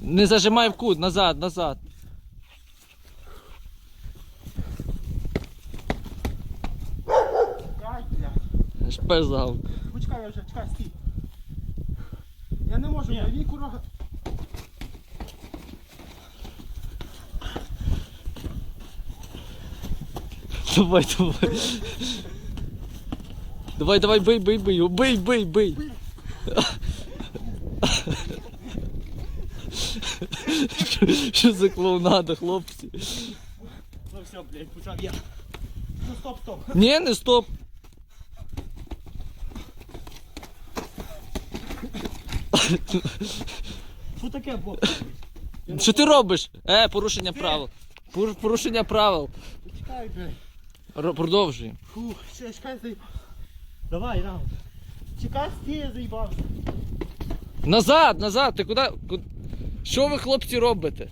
Не зажимай в кут, назад, назад. Чекай. Шпезав. Почекай, я вже, чекай, стій. Я не можу, я віку рога. Давай, давай. Давай, давай, бий, бий, бий, бий, бий, бий. Що- Що за клоунада, хлопці? Ну все, блядь, почав я. Ну стоп, стоп. Ні, не стоп. Що таке бо? Що ти робиш? Е, порушення правил. Пор- Порушення правил. Чекай, блядь. Ро- Продовжуємо. Фух, ще, чекай, заїбав. Давай, раунд. Чекай, стій, я заїбався. Назад, назад, ти куди? ку- Що ви, хлопці, робите?